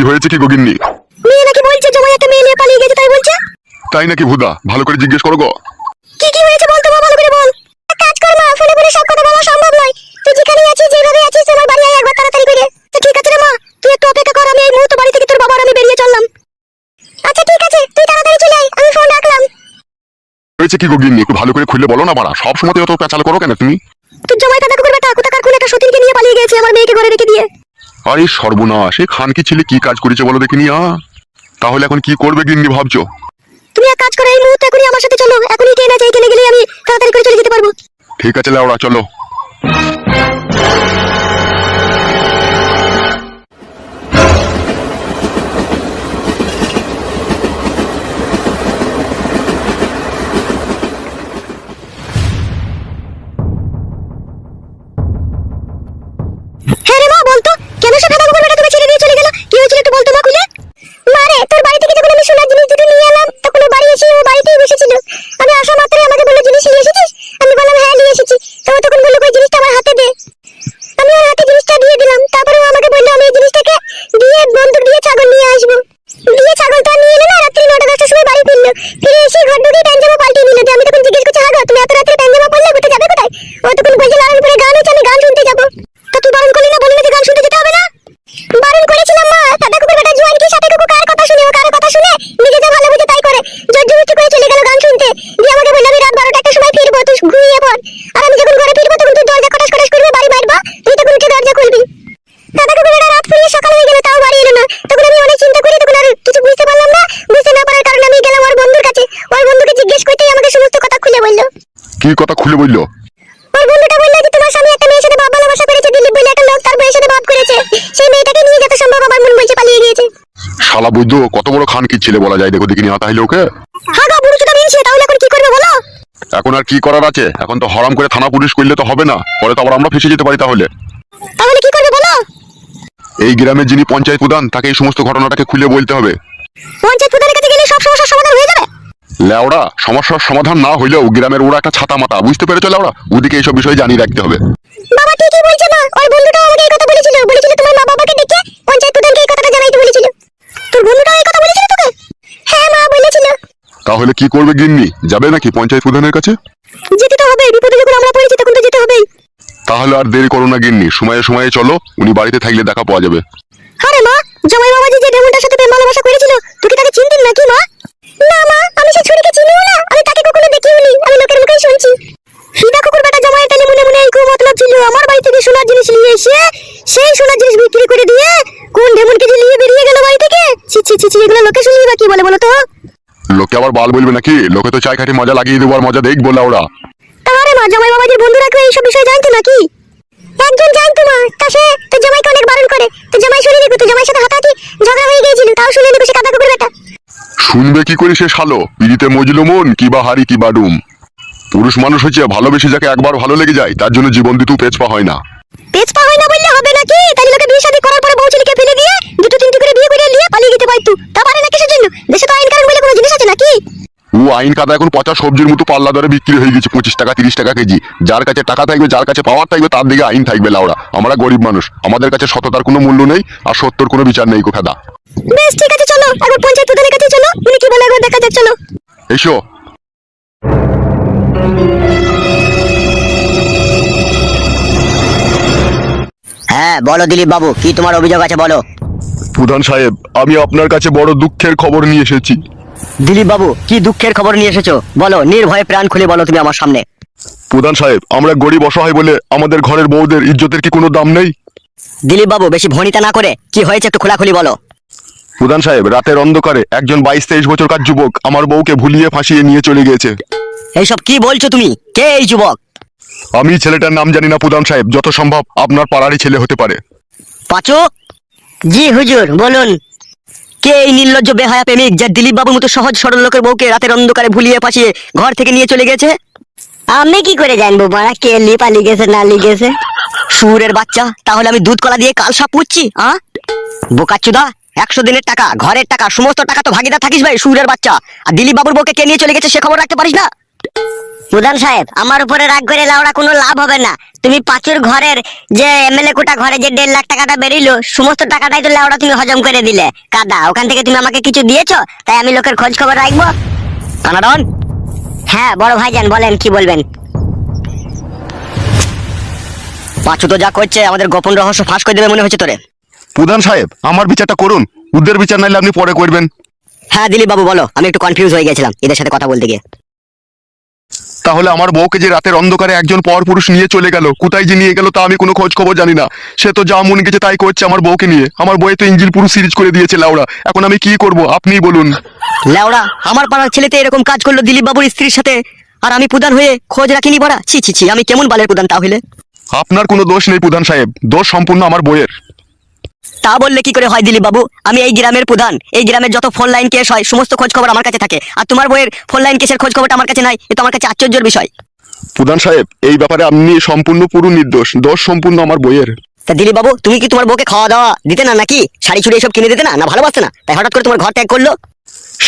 কি হয়েছে কি গগিন্নি মেয়ে নাকি বলছে জমাই একটা মেয়ে নিয়ে পালিয়ে গেছে তাই বলছে? তাই নাকি ভুদা? ভালো করে জিজ্ঞেস করো গো। কি কি হয়েছে বলতো মা ভালো করে বল। কাজ কর মা ফোনে ফোনে সব কথা বলা সম্ভব নয়। তুই যেখানে আছিস যেভাবে আছিস আমার বাড়ি আয় একবার তাড়াতাড়ি করে। তো ঠিক আছে রে মা তুই একটু অপেক্ষা কর আমি এই মুহূর্তে বাড়ি থেকে তোর বাবা আর আমি বেরিয়ে চললাম। আচ্ছা ঠিক আছে তুই তাড়াতাড়ি চলে আয় আমি ফোন রাখলাম। হয়েছে কি গগিন্নি একটু ভালো করে খুলে বলো না বাড়া। সব সময় অত পেঁচাল করো কেন তুমি? তুই জমাই দাদা কুকুর বেটা কোথাকার কোন একটা সতীনকে নিয়ে পালিয়ে গেছে আমার মেয়েকে ঘরে রেখে দিয়ে? আরে সর্বনাশ এই খানকে ছেলে কি কাজ করেছে বলো দেখিনি আ তাহলে এখন কি করবে গিন্নি ভাবছ? তুমি এক কাজ করো এই মুহূর্তে এখনই আমার সাথে চলো। এখনই ট্রেন আছে যাই ট্রেনে গেলে আমি তাড়াতাড়ি করে চলে যেতে পারব। ঠিক আছে লাউড়া চলো। ঘর প্যান্ট জামা পাল্টে নিল আমি তখন জিজ্ঞেস করছি, হাগো, তুমি এত রাত্রে প্যান্ট জামা পরলে ঘুরতে যাবে কোথায়? ও তখন বলছে লালনপুরে গান হচ্ছে আমি গান শুনতে যাব। তা তুই বারণ করলি না? বললি না যে গান শুনতে যেতে হবে না? বারণ করেছিলাম মা দাদা কুকুর বেটা জুয়ান কি সাথে কুকুর কার কথা শুনে, ও কার কথা শুনে? নিজে যা ভালো বুঝে তাই করে। জোর জবরদস্তি করে চলে গেল গান শুনতে। দিয়ে আমাকে বলল, আমি রাত বারোটা একটা সময় ফিরবো, তুই ঘুমিয়ে পড়। আর আমি যখন ঘরে ফিরবো, তখন তুই দরজা খটাস খটাস করবি, বাড়ি মারবা তুই তখন উঠে দরজা খুলবি। দাদা কুকুর বেটা, রাত ফুরিয়ে সকাল হয়ে গেল, তাও বাড়ি এলো না। তখন আমি অনেক চিন্তা কি কথা খুলে বলল? ওর বন্ধুটা বলল যে তোমার স্বামী একটা মেয়ের সাথে ভাব ভালোবাসা করেছে দিলীপ বলে একটা লোক তার বউয়ের সাথে ভাব করেছে। সেই মেয়েটাকে নিয়ে যত সম্ভব আমার মন বলছে পালিয়ে গিয়েছে। শালা বৈদ্য কত বড় খান কি ছেলে বলা যায় দেখো দেখিনি আ তাহলে ওকে? হ্যাঁ গো বুড়ো তাহলে এখন কি করবে বলো? এখন আর কি করার আছে? এখন তো হরাম করে থানা পুলিশ করলে তো হবে না। পরে তো আবার আমরা ফেসে যেতে পারি তাহলে। তাহলে কি করবে বলো? এই গ্রামের যিনি পঞ্চায়েত প্রধান তাকে এই সমস্ত ঘটনাটাকে খুলে বলতে হবে। পঞ্চায়েত প্রধানের কাছে গেলে সব সমস্যার সমাধান হয়ে যাবে? লেওড়া সমস্যার সমাধান না হইলেও গ্রামের ওরা একটা ছাতা মাথা বুঝতে পেরেছ লেওড়া? ওদিকে এইসব বিষয় জানিয়ে রাখতে হবে। বাবা ঠিকই বলছে মা। ওর বন্ধুটাও আমাকে এই কথা বলেছিল। বলেছিল তোমার মা বাবাকে ডেকে পঞ্চায়েত প্রধানকে এই কথাটা জানাইতে বলেছিল। তোর বন্ধুটাও এই কথা বলেছিল তোকে? হ্যাঁ মা বলেছিল। তাহলে কি করবে গিন্নি? যাবে নাকি পঞ্চায়েত প্রধানের কাছে? যেতে তো হবে বিপদে যখন আমরা পড়েছি তখন তো যেতে হবেই তাহলে আর দেরি করো না গিন্নি। সময়ে সময়ে চলো উনি বাড়িতে থাকলে দেখা পাওয়া যাবে। আরে মা জামাই বাবাজি যে ডেমনটার সাথে প্রেম ভালোবাসা করেছিল তুই কি তাকে চিনতেন নাকি মা? না মা আমি সে ছুরিকে চিনিও না আমি তাকে কখনো দেখিওনি আমি লোকের মুখেই শুনছি। হিদা কুকুর বেটা জামাই তালে মনে মনে এই মতলব ছিল আমার বাড়ি থেকে সোনার জিনিস নিয়ে এসে সেই সোনার জিনিস বিক্রি করে দিয়ে কোন ডেমনকে যে নিয়ে বেরিয়ে গেল বাড়ি থেকে? ছি ছি ছি ছি এগুলো লোকে শুনলি বা কি বলে বলো তো? লোকে আবার বাল বলবে নাকি? লোকে তো চাই খাটি মজা লাগিয়ে দেবো আর মজা দেখব ওরা। তাহলে মা জামাই বাবাজির বন্ধুরা কেউ এইসব বিষয় জানতো নাকি? একজন জানতো মা তা সে তো জামাইকে অনেক বারণ করে। তো জামাই শুনে দেখো তো জামাইয়ের সাথে হাতাহাতি ঝগড়া হয়ে গিয়েছিল তাও শুনে দেখো সে কাদা কুকুর বেটা শুনবে কি করে সে শালো? পিড়িতে মজলো মন, কি বা হারি কি বা ডুম। পুরুষ মানুষ হচ্ছে, ভালোবেসে যাকে একবার ভালো লেগে যায়, তার জন্য জীবন দিতেও পেছপা হয় না। পেছপা হয় না বললে হবে নাকি? তাহলে লোকে বিয়ে শাদী করার পরে বউ ছেলেকে ফেলে দিয়ে দুটো তিনটি করে বিয়ে করে নিয়ে পালিয়ে যেতে পারতো। তা পারে না কিসের জন্য দেশে তো আইন কানুন বলে কোনো জিনিস আছে নাকি? ও আইন কাদা এখন পচা সবজির মতো পাল্লা দরে বিক্রি হয়ে গেছে পঁচিশ টাকা তিরিশ টাকা কেজি। যার কাছে টাকা থাকবে যার কাছে পাওয়ার থাকবে তার দিকে আইন থাকবে লাউড়া আমরা গরিব মানুষ। আমাদের কাছে সততার কোনো মূল্য নেই আর সত্যর কোনো বিচার নেই কোথাদা বেশ ঠিক আছে চলো। একবার পঞ্চায়েত প্রধানের কাছে চলো। উনি কি বলে একবার দেখা যাক চলো। এসো। হ্যাঁ বলো দিলীপ বাবু কি তোমার অভিযোগ আছে বলো। প্রধান সাহেব আমি আপনার কাছে বড় দুঃখের খবর নিয়ে এসেছি। দিলীপ বাবু কি দুঃখের খবর নিয়ে এসেছ? বলো নির্ভয়ে প্রাণ খুলে বলো তুমি আমার সামনে। প্রধান সাহেব আমরা গরিব অসহায় বলে আমাদের ঘরের বউদের ইজ্জতের কি কোনো দাম নেই? দিলীপ বাবু বেশি ভনিতা না করে কি হয়েছে একটু খোলাখুলি বলো। প্রধান সাহেব রাতের অন্ধকারে একজন বাইশ তেইশ বছরকার যুবক আমার বউকে ভুলিয়ে ফাঁসিয়ে নিয়ে চলে গিয়েছে। এইসব কি বলছো তুমি? কে এই যুবক? আমি ছেলেটার নাম জানি না প্রধান সাহেব যত সম্ভব আপনার পাড়ারই ছেলে হতে পারে। পাঁচু জি হুজুর বলুন। কে এই নির্লজ্জ বেহায়া প্রেমিক যে দিলীপ বাবুর মতো সহজ সরল লোকের বউকে রাতের অন্ধকারে ভুলিয়ে ফাঁসিয়ে ঘর থেকে নিয়ে চলে গেছে? আমি কি করে জানব মারা কে লি পালিয়ে গেছে না লি গেছে সুরের বাচ্চা তাহলে আমি দুধ কলা দিয়ে কাল সাপ পুচ্ছি আ? বোকাচ্চুদা একশো দিনের টাকা ঘরের টাকা সমস্ত টাকা তো ভাগিদার থাকিস ভাই সুরের বাচ্চা। আর দিলীপ বাবুর বউকে কে নিয়ে চলে গেছে সে খবর রাখতে পারিস না? প্রধান সাহেব আমার উপরে রাগ করে লাউড়া কোনো লাভ হবে না। তুমি পাঁচুর ঘরের যে এমএলএ কোটা ঘরে যে দেড় লাখ টাকাটা বেরিলো সমস্ত টাকাটাই তো লাউড়া তুমি হজম করে দিলে। কাদা ওখান থেকে তুমি আমাকে কিছু দিয়েছ? তাই আমি লোকের খোঁজ খবর রাখব। কানাডন? হ্যাঁ বড় ভাইজান বলেন কি বলবেন? পাঁচু তো যা করছে আমাদের গোপন রহস্য ফাঁস করে দেবে মনে হচ্ছে তোরে। প্রধান সাহেব আমার বিচারটা করুন। উদের বিচার নাইলে আপনি পরে করবেন। হ্যাঁ দিলীপ বাবু বলো আমি একটু কনফিউজ হয়ে গেছিলাম এদের সাথে কথা বলতে গিয়ে। তাহলে আমার বউকে যে রাতের অন্ধকারে একজন পর পুরুষ নিয়ে চলে গেল কোথায় যে নিয়ে গেল তা আমি কোনো খোঁজ খবর জানি না। সে তো যা মনে গেছে তাই করছে আমার বউকে নিয়ে। আমার বউয়ে তো ইঞ্জিল পুরো সিরিজ করে দিয়েছে লাউড়া। এখন আমি কি করব? আপনিই বলুন। লেওড়া আমার পাড়ার ছেলেতে এরকম কাজ করল দিলীপ বাবুর স্ত্রীর সাথে। আর আমি প্রধান হয়ে খোঁজ রাখিনি বড়া। ছি ছি ছি আমি কেমন বালের প্রধান তাহলে? আপনার কোনো দোষ নেই প্রধান সাহেব। দোষ সম্পূর্ণ আমার বইয়ের তা বললে কি করে হয় দিলীপ বাবু? আমি এই গ্রামের প্রধান। এই গ্রামের যত ফোন লাইন কেস হয় সমস্ত খোঁজ খবর আমার কাছে থাকে। আর তোমার বইয়ের ফোন লাইন কেসের খোঁজ খবরটা আমার কাছে নাই এ তো আমার কাছে আশ্চর্যের বিষয়। প্রধান সাহেব এই ব্যাপারে আপনি সম্পূর্ণ পুরো নির্দোষ দোষ সম্পূর্ণ আমার বইয়ের। তা দিলীপ বাবু তুমি কি তোমার বউকে খাওয়া দাওয়া দিতে না নাকি? শাড়ি চুড়ি এসব কিনে দিতে না? না ভালোবাসতে না? তাই হঠাৎ করে তোমার ঘর ত্যাগ করল?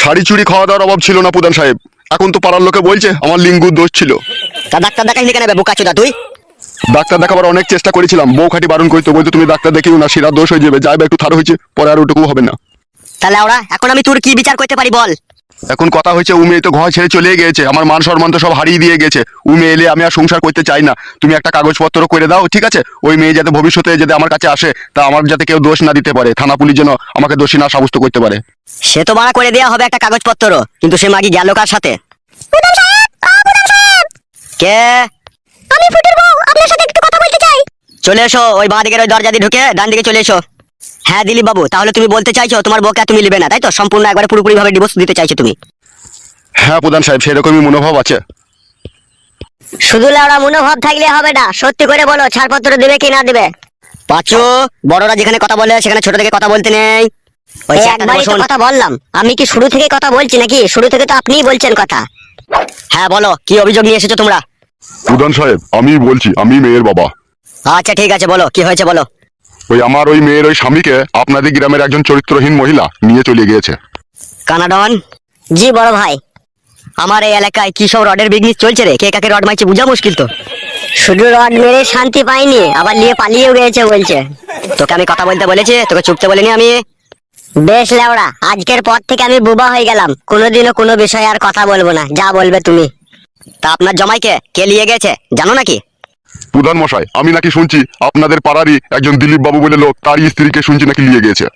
শাড়ি চুরি খাওয়া দাওয়ার অভাব ছিল না প্রধান সাহেব। এখন তো পাড়ার লোকে বলছে আমার লিঙ্গুর দোষ ছিল। তা ডাক্তার দেখাইনি কেন বোকা চোদা তুই? ডাক্তার দেখাবার অনেক চেষ্টা করেছিলাম বউ খাটি বারণ করতে বলতো তুমি ডাক্তার দেখিও না শিরা দোষ হয়ে যাবে যাইবে একটু থার হয়েছে পরে আর ওটুকু হবে না। তাহলে ওরা এখন আমি তোর কি বিচার করতে পারি বল? এখন কথা হয়েছে উমে তো ঘর ছেড়ে চলে গিয়েছে আমার মান সম্মান তো সব হারিয়ে দিয়ে গেছে উমে এলে আমি আর সংসার করতে চাই না তুমি একটা কাগজপত্র করে দাও ঠিক আছে? ওই মেয়ে যাতে ভবিষ্যতে যাতে আমার কাছে আসে তা আমার যাতে কেউ দোষ না দিতে পারে থানা পুলিশ যেন আমাকে দোষী না সাব্যস্ত করতে পারে। সে তো বাড়া করে দেওয়া হবে একটা কাগজপত্র কিন্তু সে মাগি গেল কার সাথে? কে? আমি ফুটের বউ আপনার সাথে একটু কথা বলতে চাই। চলে এসো ওই বাঁ দিকের ওই দরজা দিয়ে ঢুকে ডান দিকে চলে এসো। হ্যাঁ দিলীপ বাবু তাহলে তুমি বলতে চাইছো তোমার বউকে তুমি নেবে না তাই তো? সম্পূর্ণ একবারে পুরোপুরি ভাবে ডিভোর্স দিতে চাইছো তুমি। হ্যাঁ প্রধান সাহেব সেরকমই মনোভাব আছে। শুধু লাউড়া মনোভাব থাকলে হবে না সত্যি করে বলো ছাড়পত্র দেবে কি না দেবে? পাঁচু বড়রা যেখানে কথা বলে সেখানে ছোট থেকে কথা বলতে নেই। ওই একবারই তো কথা বললাম। আমি কি শুরু থেকে কথা বলছি নাকি? শুরু থেকে তো আপনিই বলছেন কথা। হ্যাঁ বলো কি অভিযোগ নিয়ে এসেছ তোমরা? প্রধান সাহেব আমি বলছি আমি মেয়ের বাবা। আচ্ছা ঠিক আছে বলো কি হয়েছে বলো। ওই আমার ওই মেয়ের ওই স্বামীকে আপনাদের গ্রামের একজন চরিত্রহীন মহিলা নিয়ে চলে গিয়েছে। কানাডন? জি বড় ভাই। আমার এই এলাকায় কি সব রডের বিজনেস চলছে রে? কে কাকে রড মারছে বোঝা মুশকিল তো। শুধু রড মেরে শান্তি পাইনি আবার নিয়ে পালিয়েও গেছে বলছে। তোকে আমি কথা বলতে বলেছি তোকে চুপতে বলিনি আমি। বেশ লেওড়া আজকের পর থেকে আমি বুবা হয়ে গেলাম। কোনোদিনও কোনো বিষয়ে আর কথা বলব না যা বলবে তুমি। তা আপনার জমাইকে কে নিয়ে গেছে জানো নাকি? প্রধান মশাই আমি নাকি শুনছি আপনাদের পাড়ারই একজন দিলীপ বাবু বলে লোক তার স্ত্রীকে শুনছি নাকি নিয়ে গিয়েছে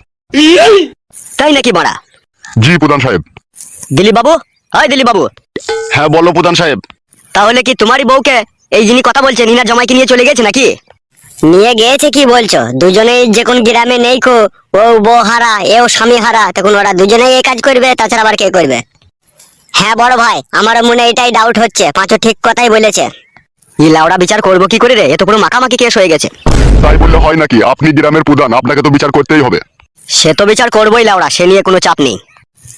তাই নাকি বড়া? জি প্রধান সাহেব। দিলীপ বাবু হয় দিলীপ বাবু হ্যাঁ বলো প্রধান সাহেব। তাহলে কি তোমারই বউকে এই যিনি কথা বলছে নিনা জমাইকে নিয়ে চলে গেছে নাকি? নিয়ে গিয়েছে কি বলছো? দুজনেই যে কোন গ্রামে নেই কো ও বউ হারা এও স্বামী হারা তখন ওরা দুজনেই এই কাজ করবে তাছাড়া আবার কে করবে? হ্যাঁ বড় ভাই আমার মনে এটাই ডাউট হচ্ছে। পাঁচও ঠিক কথাই বলেছে। লাউড়া বিচার করব কি করে রে? এ তো পুরো মাখামাখি কেস হয়ে গেছে। তাই বললে হয় নাকি? আপনি গ্রামের প্রধান আপনাকে তো বিচার করতেই হবে। সে তো বিচার করবোই লাউড়া সে নিয়ে কোনো চাপ নেই।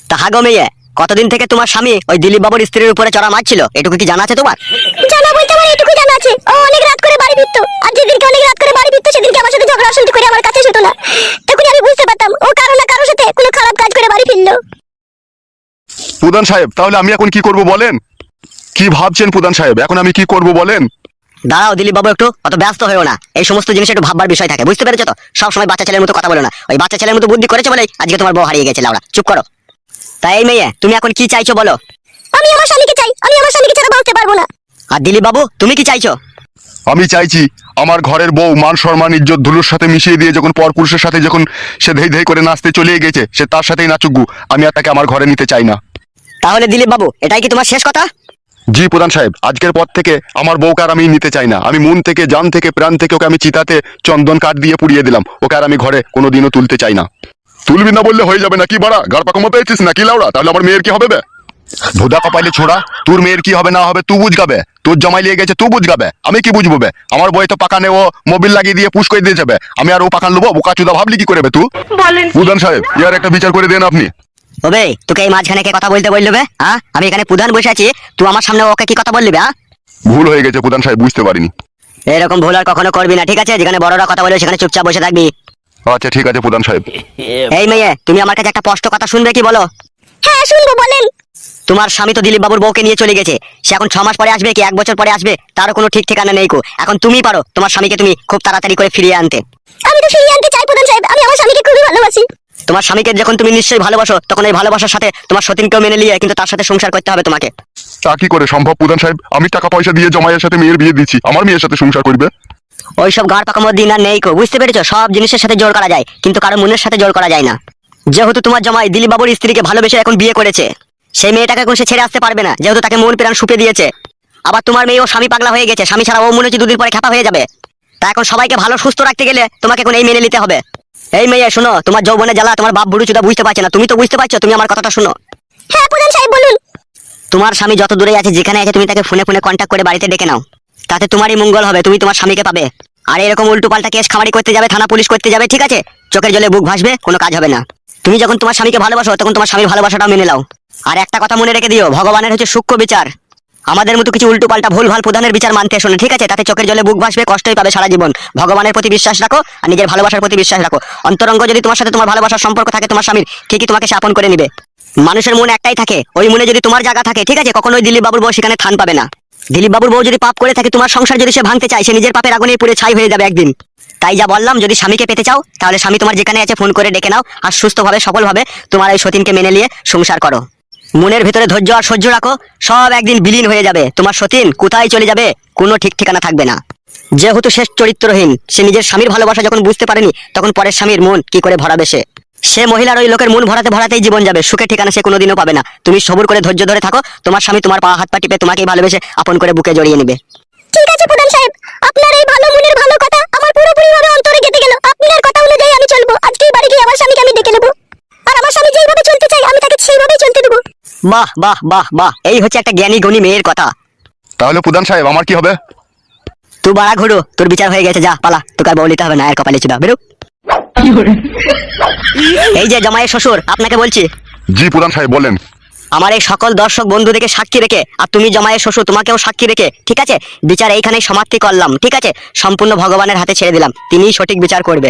তা হাগো মেয়ে কতদিন থেকে তোমার স্বামী ওই দিলীপ বাবুর স্ত্রীর উপরে চড়া মারছিল? এটুকু কি জানা আছে তোমার? জানা বলতে আমার এটুকু জানা আছে। ও অনেক রাত করে বাড়ি ফিরতো। আর যেদিনকে অনেক রাত করে বাড়ি ফিরতো সেদিনকে আমার সাথে ঝগড়া অশান্তি করে আমার কাছে শুতো না। তখন আমি বুঝতে পারতাম ও কারও না কারোর সাথে কোনো খারাপ কাজ করে বাড়ি ফিরলো। প্রধান সাহেব তাহলে আমি এখন কি করব বলেন? কি ভাবছেন প্রধান সাহেব? এখন আমি কি করব বলেন? দাঁড়াও দিলীপ বাবু একটু অত ব্যস্ত হয়েও না। এই সমস্ত জিনিস একটু ভাববার বিষয় থাকে বুঝতে পেরেছ তো? সবসময় বাচ্চা ছেলের মতো কথা বলো না। ওই বাচ্চা ছেলের মতো বুদ্ধি করেছে বলেই আজকে তোমার বউ হারিয়ে গেছে লাউড়া চুপ করো। তাই এই মেয়ে তুমি এখন কি চাইছো বলো? আমি আমার স্বামীকে চাই আমি আমার স্বামীকে ছাড়া বাঁচতে পারব না। আর দিলীপ বাবু তুমি কি চাইছো? আমি চাইছি আমার ঘরের বউ মান সম্মান ইজ্জত ধুলোর সাথে মিশিয়ে দিয়ে যখন পর পুরুষের সাথে যখন সে ধেই ধেই করে নাচতে চলে গেছে সে তার সাথেই নাচুকু আমি আর তাকে আমার ঘরে নিতে চাই না। তাহলে দিলীপ বাবু এটাই কি তোমার শেষ কথা? জি প্রধান সাহেব আজকের পর থেকে আমার বউকে আর আমি নিতে চাই না। আমি মন থেকে জান থেকে প্রাণ থেকে ওকে আমি চিতাতে চন্দন কাঠ দিয়ে পুড়িয়ে দিলাম। ওকে আর আমি ঘরে কোনোদিনও তুলতে চাই না। তুলবি না বললে হয়ে যাবে নাকি বাড়া? গাড় পাকা মতো এসেছিস নাকি লাউড়া? তাহলে আমার মেয়ের কি হবে বে? ধুদা কপাইলে ছোড়া তোর মেয়ের কি হবে না হবে তুই বুঝগাবে তোর জমাই লিয়ে গেছে তুই বুঝগাবে আমি কি বুঝব বে? আমার বই তো পাকানে ও মোবিল লাগিয়ে দিয়ে পুশ করে দিয়ে যাবে আমি আর ও পাকান লোবো বোকা চুদা ভাবলি কি করবে বে তুই প্রধান সাহেব ইয়ার একটা বিচার করে দেন আপনি। ওবে তোকে এই মাঝখানে কে কথা বলতে বলল বে? হ্যাঁ আমি এখানে প্রধান বসে আছি তুই আমার সামনে ওকে কি কথা বললি বে হ্যাঁ ভুল হয়ে গেছে প্রধান সাহেব বুঝতে পারিনি। এরকম ভুল আর কখনো করবি না ঠিক আছে? যেখানে বড়রা কথা বলে সেখানে চুপচাপ বসে থাকবি। আচ্ছা ঠিক আছে প্রধান সাহেব। এই মেয়ে তুমি আমার কাছে একটা স্পষ্ট কথা শুনবে কি বলো? হ্যাঁ শুনব বলেন। তোমার স্বামী তো দিলীপ বাবুর বউকে নিয়ে চলে গেছে। সে এখন ছ মাস পরে আসবে কি এক বছর পরে আসবে? তারও কোনো ঠিক ঠিকানা নেই কো। এখন তুমি পারো তোমার স্বামীকে তুমি খুব তাড়াতাড়ি করে ফিরিয়ে আনতে। আমি তো ফিরিয়ে আনতে চাই প্রধান সাহেব। আমি আমার স্বামীকে খুবই ভালোবাসি। তোমার স্বামীকে যখন তুমি নিশ্চয়ই ভালোবাসো তখন এই ভালোবাসার সাথে তোমার সতীনকেও মেনে নিয়ে কিন্তু তার সাথে সংসার করতে হবে তোমাকে। তা কি করে সম্ভব প্রধান সাহেব? আমি টাকা পয়সা দিয়ে জমাইয়ের সাথে মেয়ের বিয়ে দিচ্ছি। আমার মেয়ের সাথে সংসার করবে? ওইসব গাড় পাকামোর দিন আর নেই কো বুঝতে পেরেছ? সব জিনিসের সাথে জোর করা যায় কিন্তু কারও মনের সাথে জোর করা যায় না। যেহেতু তোমার জামাই দিলীপ বাবুর স্ত্রীকে ভালোবেসে এখন বিয়ে করেছে সেই মেয়েটাকে এখন সে ছেড়ে আসতে পারবে না যেহেতু তাকে মন প্রাণ সুপে দিয়েছে। আবার তোমার মেয়ে ও স্বামী পাগলা হয়ে গেছে স্বামী ছাড়া ও মনে হচ্ছে দুদিন পরে খেপা হয়ে যাবে। তা এখন সবাইকে ভালো সুস্থ রাখতে গেলে তোমাকে এখন এই মেনে নিতে হবে। এই মেয়ে শোনো তোমার যৌবনে জ্বালা তোমার বাপ বুড়ু চুদা বুঝতে পারছে না। তুমি তো বুঝতে পারছ তুমি আমার কথাটা শোনো। হ্যাঁ প্রধান সাহেব বলুন। তোমার স্বামী যত দূরে আছে যেখানে আছে তুমি তাকে ফোনে ফোনে কন্ট্যাক্ট করে বাড়িতে ডেকে নাও। তাতে তোমারই মঙ্গল হবে তুমি তোমার স্বামীকে পাবে। আর এরকম উল্টো পাল্টা কেস খামারি করতে যাবে থানা পুলিশ করতে যাবে ঠিক আছে? চোখের জলে বুক ভাসবে কোনো কাজ হবে না। তুমি যখন তোমার স্বামীকে ভালোবাসো তখন তোমার স্বামীর ভালোবাসাটাও মেনে নাও। আর একটা কথা মনে রেখে দিও ভগবানের হচ্ছে সূক্ষ্ম বিচার। আমাদের মতো কিছু উল্টো পাল্টা ভুল ভালো প্রধানের বিচার মানতে শোনে ঠিক আছে? তাতে চোখের জলে বুক ভাসবে, কষ্টই পাবে সারা জীবন। ভগবানের প্রতি বিশ্বাস রাখো আর নিজের ভালোবাসার প্রতি বিশ্বাস রাখো। অন্তরঙ্গ যদি তোমার সাথে তোমার ভালোবাসার সম্পর্ক থাকে তোমার স্বামীর, ঠিকই তোমাকে সে আপন করে নিবে। মানুষের মনে একটাই থাকে, ওই মনে যদি তোমার জায়গা থাকে, ঠিক আছে? কখনোই দিলীপ বাবুর বউ সেখানে থান পাবে না। দিলীপ বাবুর বউ যদি পাপ করে থাকে, তোমার সংসার যদি সে ভাঙতে চায়, সে নিজের পাপের আগুনে পুরে ছাই হয়ে যাবে একদিন। তাই যা বললাম, যদি স্বামীকে পেতে চাও, তাহলে স্বামী তোমার যেখানে আছে ফোন করে ডেকে নাও আর সুস্থভাবে সফলভাবে তোমার এই সতীনকে মেনে নিয়ে সংসার করো। মনের ভিতরে ধৈর্য আর সহ্য রাখো, সব একদিন বিলীন হয়ে যাবে। তোমার সতীন কোথায় চলে যাবে, কোনো ঠিক ঠিকানা থাকবে না। যেহেতু শেষ চরিত্রহীন, সে নিজের স্বামীর ভালোবাসা যখন বুঝতে পারেনি, তখন পরের স্বামীর মন কি করে ভরাবে সে? সে মহিলার ওই লোকের মন ভরাতে ভরাতেই জীবন যাবে সুখে ঠিকানা সে কোনোদিনও পাবে না। তুমি সবুর করে ধৈর্য ধরে থাকো, তোমার স্বামী তোমার পা, হাত, পা টিপে তোমাকেই ভালোবেসে আপন করে বুকে জড়িয়ে নেবে। ঠিক আছে প্রধান সাহেব, আপনার এই ভালো মনের ভালো কথা আমার পুরোপুরি ভাবে অন্তরে গেঁথে গেল। আপনার কথা অনুযায়ী আমি চলবো। আজকেই বাড়ি গিয়ে আমার স্বামীকে আমি ডেকে নেব। আর আমার স্বামী যেইভাবে চলতে চাই আমি তাকে সেইভাবেই চলতে দেবো। বাহ বাহ বাহ বাহ। এই হচ্ছে একটা জ্ঞানী গুণী মেয়ের কথা। তাহলে প্রধান সাহেব আমার কি হবে? তুই বাড়া ঘুরো তোর বিচার হয়ে গেছে যা পালা। তোকে আর বলিতে হবে না এর কপালে চুদা বেরো। এই যে জামাইয়ের শ্বশুর আপনাকে বলছি। জি প্রধান সাহেব বলেন। আমার এই সকল দর্শক বন্ধুদেরকে সাক্ষী রেখে আর তুমি জামাইয়ের শ্বশুর তোমাকেও সাক্ষী রেখে ঠিক আছে? বিচার এইখানেই সমাপ্তি করলাম ঠিক আছে? সম্পূর্ণ ভগবানের হাতে ছেড়ে দিলাম। তিনিই সঠিক বিচার করবে।